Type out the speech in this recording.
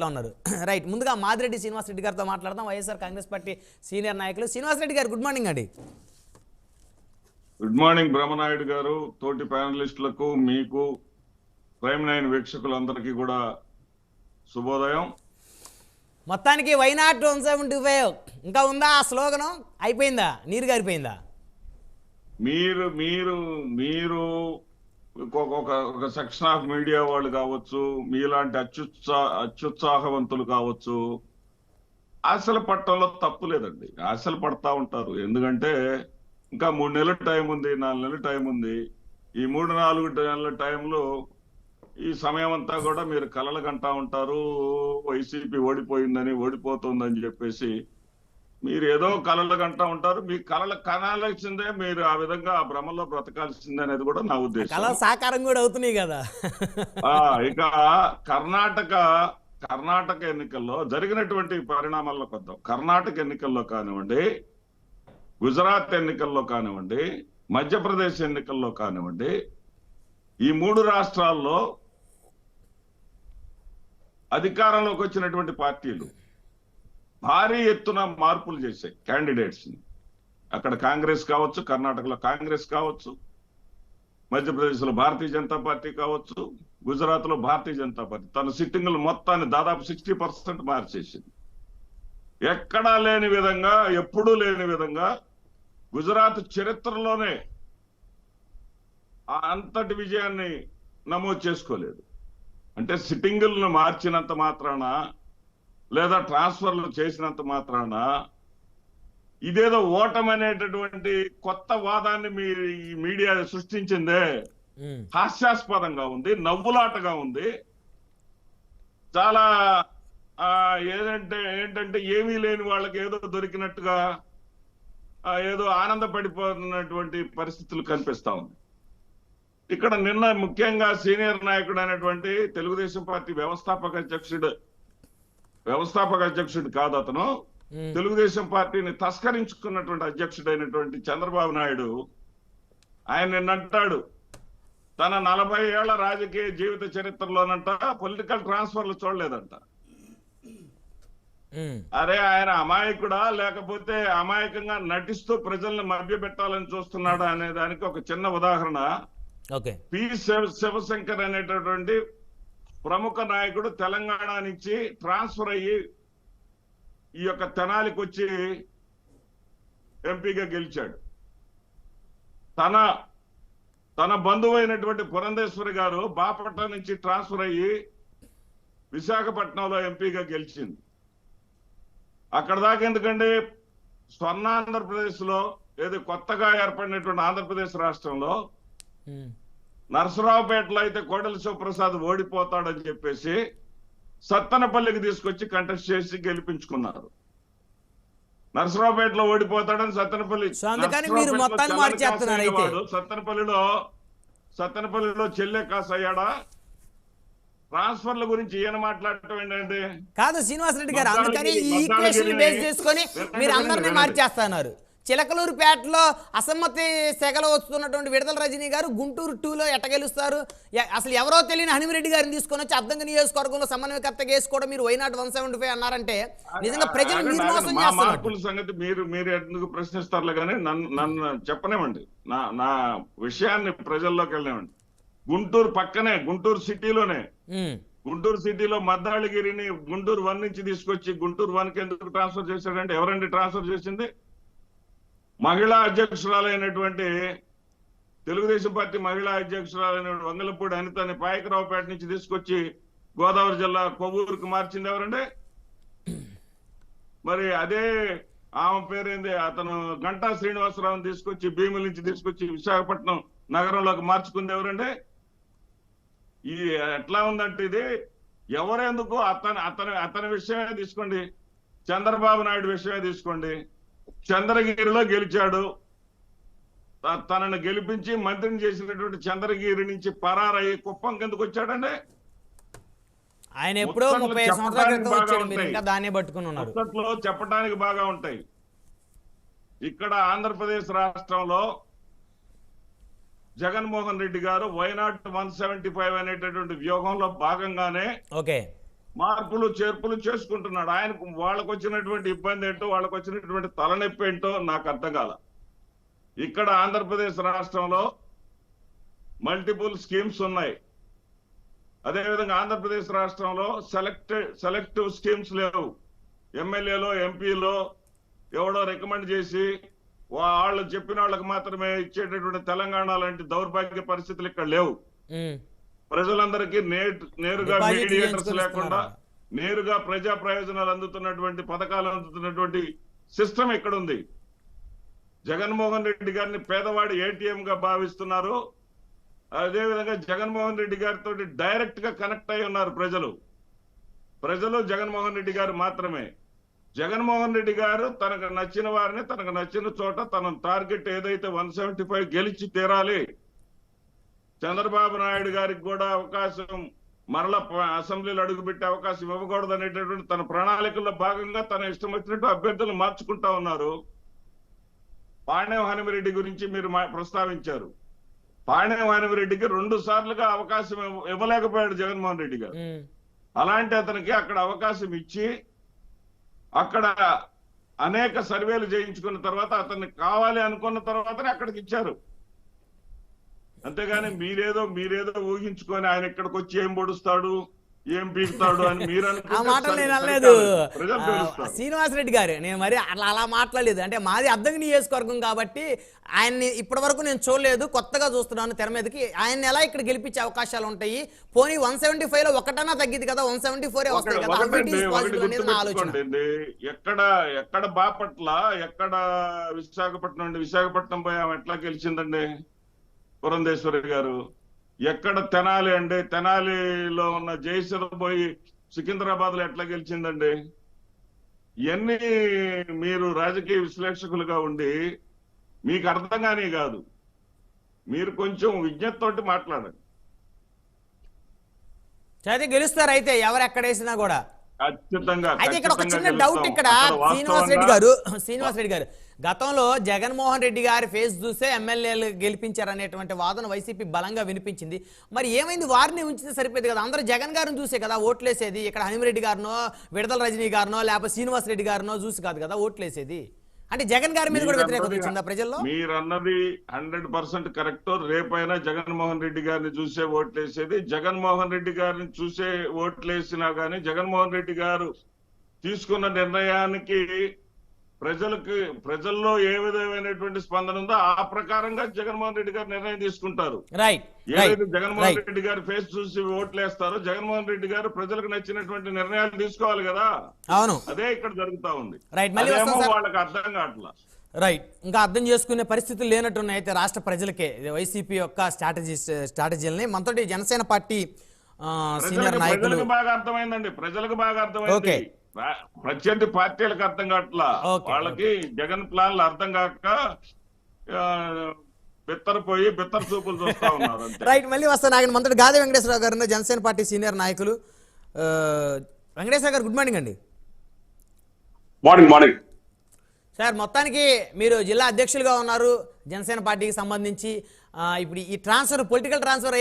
పార్టీలో ఉన్నారు రైట్ ముందుగా మాదిరెడ్డి శ్రీనివాసరెడ్డి గారితో మాట్లాడదాం. వైఎస్ఆర్ కాంగ్రెస్ పార్టీ సీనియర్ నాయకులు. శ్రీనివాసరెడ్డి గారు గుడ్ మార్నింగ్ అండి. Good morning Brahmanaidu garu. తోటి ప్యానలిస్టులకు మీకు ప్రైమ్ నైన్ వీక్షకులందరికీ కూడా శుభోదయం. మొత్తానికి వైనాట్ వన్ సెవెంటీ ఫైవ్ ఇంకా ఉందా ఆ స్లోగను? అయిపోయిందా? నీరు గారిపోయిందా? మీరు మీరు మీరు ఒక ఒక సెక్షన్ ఆఫ్ మీడియా వాళ్ళు కావచ్చు మీలాంటి అత్యుత్సా అత్యుత్సాహవంతులు కావచ్చు ఆశలు పట్టడంలో తప్పు లేదండి. ఆశలు పడతా ఉంటారు. ఎందుకంటే ఇంకా మూడు నెలల టైం ఉంది నాలుగు నెలల టైం ఉంది. ఈ మూడు నాలుగు నెలల టైంలో ఈ సమయం అంతా కూడా మీరు కలలు కంటా ఉంటారు వైసీపీ ఓడిపోయిందని ఓడిపోతుందని చెప్పేసి మీరు ఏదో కలలు కంటా ఉంటారు. మీ కలలు కనాల్సిందే మీరు ఆ విధంగా ఆ భ్రమలో బ్రతకాల్సిందే అనేది కూడా నా కళ ఉద్దేశం. సాకారం కూడా అవుతున్నాయి కదా. ఇక కర్ణాటక కర్ణాటక ఎన్నికల్లో జరిగినటువంటి పరిణామాల్లోకి వద్దాం కర్ణాటక ఎన్నికల్లో కానివ్వండి గుజరాత్ ఎన్నికల్లో కానివ్వండి మధ్యప్రదేశ్ ఎన్నికల్లో కానివ్వండి ఈ మూడు రాష్ట్రాల్లో అధికారంలోకి వచ్చినటువంటి పార్టీలు భారీ ఎత్తున మార్పులు చేశాయి క్యాండిడేట్స్ని. అక్కడ కాంగ్రెస్ కావచ్చు కర్ణాటకలో కాంగ్రెస్ కావచ్చు మధ్యప్రదేశ్లో భారతీయ జనతా పార్టీ కావచ్చు గుజరాత్లో భారతీయ జనతా పార్టీ. తన సిట్టింగులు మొత్తాన్ని దాదాపు సిక్స్టీ పర్సెంట్ మార్చేసింది. ఎక్కడా లేని విధంగా ఎప్పుడూ లేని విధంగా గుజరాత్ చరిత్రలోనే ఆ అంతటి విజయాన్ని నమోదు చేసుకోలేదు. అంటే సిట్టింగులను మార్చినంత మాత్రాన లేదా ట్రాన్స్ఫర్లు చేసినంత మాత్రాన ఇదేదో ఓటమి అనేటటువంటి కొత్త వాదాన్ని మీ మీడియా సృష్టించిందే. హాస్యాస్పదంగా ఉంది నవ్వులాటగా ఉంది. చాలా ఆ ఏదంటే ఏంటంటే ఏమీ లేని వాళ్ళకి ఏదో దొరికినట్టుగా ఏదో ఆనందపడిపోతున్నటువంటి పరిస్థితులు కనిపిస్తా ఉంది. ఇక్కడ నిన్న ముఖ్యంగా సీనియర్ నాయకుడు అయినటువంటి తెలుగుదేశం పార్టీ వ్యవస్థాపక అధ్యక్షుడు వ్యవస్థాపక అధ్యక్షుడు కాదు అతను. తెలుగుదేశం పార్టీని తస్కరించుకున్నటువంటి అధ్యక్షుడైనటువంటి చంద్రబాబు నాయుడు ఆయన నిన్నంటాడు తన నలభై ఏళ్ళ రాజకీయ జీవిత చరిత్రలోనంట పొలిటికల్ ట్రాన్స్ఫర్లు చూడలేదంట. అరే ఆయన అమాయకుడా? లేకపోతే అమాయకంగా నటిస్తూ ప్రజల్ని మభ్యపెట్టాలని చూస్తున్నాడా అనే దానికి ఒక చిన్న ఉదాహరణ. పి శివ- శివశంకర్ అనేటటువంటి ప్రముఖ నాయకుడు తెలంగాణ నుంచి ట్రాన్స్ఫర్ అయ్యి ఈ యొక్క తెనాలికి వచ్చి ఎంపీగా గెలిచాడు. తన తన బంధువు అయినటువంటి పురంధేశ్వరి గారు బాపట్ల నుంచి ట్రాన్స్ఫర్ అయ్యి విశాఖపట్నంలో ఎంపీగా గెలిచింది. అక్కడ దాకా ఎందుకంటే స్వర్ణ ఆంధ్రప్రదేశ్లో ఏది కొత్తగా ఏర్పడినటువంటి ఆంధ్రప్రదేశ్ రాష్ట్రంలో నరసరావుపేటలో అయితే కోడలి శివప్రసాద్ ఓడిపోతాడని చెప్పేసి సత్తనపల్లికి తీసుకొచ్చి కంటెస్ట్ చేసి గెలిపించుకున్నారు నరసరావుపేటలో ఓడిపోతాడని సత్తనపల్లి. సత్తనపల్లిలో సత్తనపల్లిలో చెల్లె కాసు అయ్యాడా ట్రాన్స్ఫర్ల గురించి ఈయన మాట్లాడటం ఏంటంటే కాదు శ్రీనివాసరెడ్డి గారు అందుకని ఈ ఈక్వేషన్ బేస్ చేసుకొని మీరు అందరినీ. మార్చేస్తున్నారు చిలకలూరుపేటలో అసమ్మతి సెగలు వస్తున్నటువంటి విడుదల రజనీ గారు గుంటూరు టూలో ఎట్ట గెలుస్తారు ఎ- అసలు ఎవరో తెలియని హనుమిరెడ్డి గారిని తీసుకొని వచ్చి అద్దంకి నియోజకవర్గంలో సమన్వయకర్తగా వేసి కూడా మీరు వైనాట్ వన్ సెవెంటీ ఫైవ్ అన్నారంటే నిజంగా ప్రజలు మీరు. మోసం చేస్తున్నారు. సంగతి మీరు మీరు ఎందుకు ప్రశ్నిస్తారులే కానీ నన్ను నన్ను చెప్పనివ్వండి. నా నా విషయాన్ని ప్రజల్లోకి వెళ్ళనివ్వండి. గుంటూరు పక్కనే గుంటూరు సిటీలోనే. గుంటూరు సిటీలో మద్దాళగిరిని గుంటూరు వన్ నుంచి తీసుకొచ్చి గుంటూరు వన్కి ఎందుకు ట్రాన్స్ఫర్ చేశాడంటే ఎవరండి ట్రాన్స్ఫర్ చేసింది? మహిళా అధ్యక్షురాలైనటువంటి తెలుగుదేశం పార్టీ మహిళా అధ్యక్షురాలైన వంగలపూడి అనితని పాయకరావుపేట నుంచి తీసుకొచ్చి గోదావరి జిల్లా కొవ్వూరుకు మార్చింది ఎవరండి? మరి అదే ఆమె పేరేంది? అతను గంటా శ్రీనివాసరావుని తీసుకొచ్చి భీముల నుంచి తీసుకొచ్చి విశాఖపట్నం నగరంలోకి మార్చుకుంది ఎవరండి? ఈ ఎట్లా ఉందంటే ఇది ఎవరెందుకు? అతని అతని అతని విషయమే తీసుకోండి. చంద్రబాబు నాయుడు విషయమే తీసుకోండి. చంద్రగిరిలో గెలిచాడు. తనను గెలిపించి మంత్రిని చేసినటువంటి చంద్రగిరి నుంచి పరారయ్యి కుప్పం కిందకు వచ్చాడండి. ఆయన ఎప్పుడో ముప్పై సంవత్సరాల. దాన్నే పట్టుకుని ఉన్నారు. చెప్పడానికి బాగా ఉంటాయి. ఇక్కడ ఆంధ్రప్రదేశ్ రాష్ట్రంలో జగన్మోహన్ రెడ్డి గారు వైనాట్ వన్ సెవెంటీ ఫైవ్ అనేటటువంటి వ్యూహంలో భాగంగానే ఓకే. మార్పులు చేర్పులు చేసుకుంటున్నాడు. ఆయనకు వాళ్ళకు వచ్చినటువంటి ఇబ్బంది ఏంటో వాళ్ళకు వచ్చినటువంటి తలనొప్పి ఏంటో నాకు అర్థం కాల. ఇక్కడ ఆంధ్రప్రదేశ్ రాష్ట్రంలో మల్టిపుల్ స్కీమ్స్ ఉన్నాయి. అదేవిధంగా ఆంధ్రప్రదేశ్ రాష్ట్రంలో సెలెక్టెడ్ సెలెక్టివ్ స్కీమ్స్ లేవు. ఎమ్మెల్యేలో ఎంపీలో ఎవడో రికమెండ్ చేసి వాళ్ళు చెప్పిన వాళ్ళకి మాత్రమే ఇచ్చేటటువంటి తెలంగాణ లాంటి దౌర్భాగ్య పరిస్థితులు ఇక్కడ లేవు. ప్రజలందరికీ నేరుగా మీడియేటర్స్ లేకుండా? నేరుగా ప్రజా ప్రయోజనాలు అందుతున్నటువంటి పథకాలు అందుతున్నటువంటి సిస్టమ్ ఇక్కడ ఉంది జగన్మోహన్ రెడ్డి గారిని పేదవాడి ఏటీఎం గా భావిస్తున్నారు. అదే విధంగా జగన్మోహన్ రెడ్డి గారితో డైరెక్ట్గా కనెక్ట్ అయి ఉన్నారు ప్రజలు. ప్రజలు జగన్మోహన్ రెడ్డి గారు మాత్రమే. జగన్మోహన్ రెడ్డి గారు తనకు నచ్చిన వారిని తనకు నచ్చిన చోట తన టార్గెట్ ఏదైతే వన్ సెవెంటీ ఫైవ్ గెలిచి తీరాలి చంద్రబాబు నాయుడు గారికి కూడా అవకాశం మరల అసెంబ్లీలో అడుగుపెట్టే అవకాశం ఇవ్వకూడదు అనేటటువంటి తన ప్రణాళికల్లో భాగంగా తన ఇష్టం వచ్చినట్టు అభ్యర్థులు మార్చుకుంటా ఉన్నారు. పాణ్యం హనుమరెడ్డి గురించి మీరు ప్రస్తావించారు. పాణ్యం హనుమరెడ్డికి రెండు సార్లుగా అవకాశం ఇవ్వ- ఇవ్వలేకపోయాడు జగన్మోహన్ రెడ్డి గారు. అలాంటి అతనికి అక్కడ అవకాశం ఇచ్చి అక్కడ అనేక సర్వేలు చేయించుకున్న తర్వాత అతన్ని కావాలి అనుకున్న తర్వాతనే అక్కడికి ఇచ్చారు. అంతేగాని మీరేదో మీరేదో ఊహించుకొని ఆయన ఇక్కడికి వచ్చి ఏం పొడుస్తాడు ఏం పీకుతాడు అని మీరు ఆ మాటలు నేను అనలేదు. శ్రీనివాసరెడ్డి గారు నేను మరి అట్లా అలా మాట్లాడలేదు. అంటే మాది అద్దం నియోజకవర్గం కాబట్టి ఆయన్ని ఇప్పటి వరకు నేను చూడలేదు కొత్తగా చూస్తున్నాను తెర మీదకి. ఆయన్ని ఎలా ఇక్కడ గెలిపించే అవకాశాలు ఉంటాయి? పోనీ వన్ సెవెంటీ ఫైవ్లో ఒకటన్నా తగ్గింది కదా వన్ సెవెంటీ ఫోర్ వస్తాయి కదా అనేది నా ఆలోచన. ఎక్కడ ఎక్కడ బాపట్ల ఎక్కడ విశాఖపట్నం అండి. విశాఖపట్నం పోయి ఆమె ఎట్లా గెలిచిందండి? పురంధేశ్వరి గారు ఎక్కడ తెనాలి అండి? తెనాలిలో ఉన్న జయసుధ పోయి సికింద్రాబాద్లో ఎట్లా గెలిచిందండి? ఇవన్నీ మీరు రాజకీయ విశ్లేషకులుగా ఉండి మీకు అర్థం కానీ కాదు. మీరు కొంచెం విజ్ఞతతోటి మాట్లాడండి. చదివి గెలుస్తారు అయితే ఎవరు ఎక్కడ వేసినా కూడా. అయితే ఇక్కడ ఒక చిన్న డౌట్. ఇక్కడ శ్రీనివాస్ రెడ్డి గారు శ్రీనివాస్ రెడ్డి గారు. గతంలో జగన్మోహన్ రెడ్డి గారి ఫేస్ చూసే ఎమ్మెల్యేలు గెలిపించారనేటువంటి వాదన వైసీపీ బలంగా వినిపించింది. మరి ఏమైంది? వారిని ఉంచితే సరిపోయేది కదా. అందరూ జగన్ గారిని చూసే కదా ఓట్లేసేది. ఇక్కడ హనిమిరెడ్డి గారినో విడదల రజనీ గారినో లేకపోతే శ్రీనివాస్ రెడ్డి గారినో చూసి కాదు కదా ఓట్లేసేది. అంటే జగన్ గారి మీద కూడా వ్యతిరేకత వచ్చిందా ప్రజల్లో? మీరన్నది హండ్రెడ్ పర్సెంట్ కరెక్ట్. రేపైనా జగన్మోహన్ రెడ్డి గారిని చూసే ఓట్లేసేది. జగన్మోహన్ రెడ్డి గారిని చూసే ఓట్లేసినా గానీ జగన్మోహన్ రెడ్డి గారు తీసుకున్న నిర్ణయానికి ప్రజలకు ప్రజల్లో ఏ విధమైనటువంటి స్పందన ఉందో ఆ ప్రకారంగా జగన్మోహన్ రెడ్డి గారు నిర్ణయం తీసుకుంటారు. ఏదైతే జగన్మోహన్ రెడ్డి గారు ఫేస్ చూసి ఓట్లేస్తారో జగన్మోహన్ రెడ్డి గారు ప్రజలకు నచ్చినటువంటి నిర్ణయాలు తీసుకోవాలి కదా. అవును. అదే ఇక్కడ జరుగుతా ఉంది. వాళ్ళకి అర్థం కావట్లా. రైట్ ఇంకా అర్థం చేసుకునే పరిస్థితులు లేనట్టున్నాయి అయితే రాష్ట్ర ప్రజలకే. వైసీపీ యొక్క స్ట్రాటజీ స్ట్రాటజీలని మనతోటి జనసేన పార్టీ సీనియర్ నాయకులు బాగా అర్థమైందండి. ప్రజలకు బాగా అర్థమైంది. ప్రత్యర్థి పార్టీలకు అర్థం కావట్లా? వాళ్ళకి జగన్ ప్లాన్లు అర్థం కాక బిత్తరపోయి బిత్తర చూపులు చూస్తా ఉన్నారు రైట్ మళ్ళీ వస్తాను ఆయన మనతోటి గాది వెంకటేశ్వరరావు గారు జనసేన పార్టీ సీనియర్ నాయకులు. వెంకటేశ్వర గారు గుడ్ మార్నింగ్ అండి. Morning morning. సార్ మొత్తానికి మీరు జిల్లా అధ్యక్షులుగా ఉన్నారు జనసేన పార్టీకి సంబంధించి. ఇప్పుడు ఈ ట్రాన్స్ఫర్ పొలిటికల్ ట్రాన్స్ఫర్ అయ్యే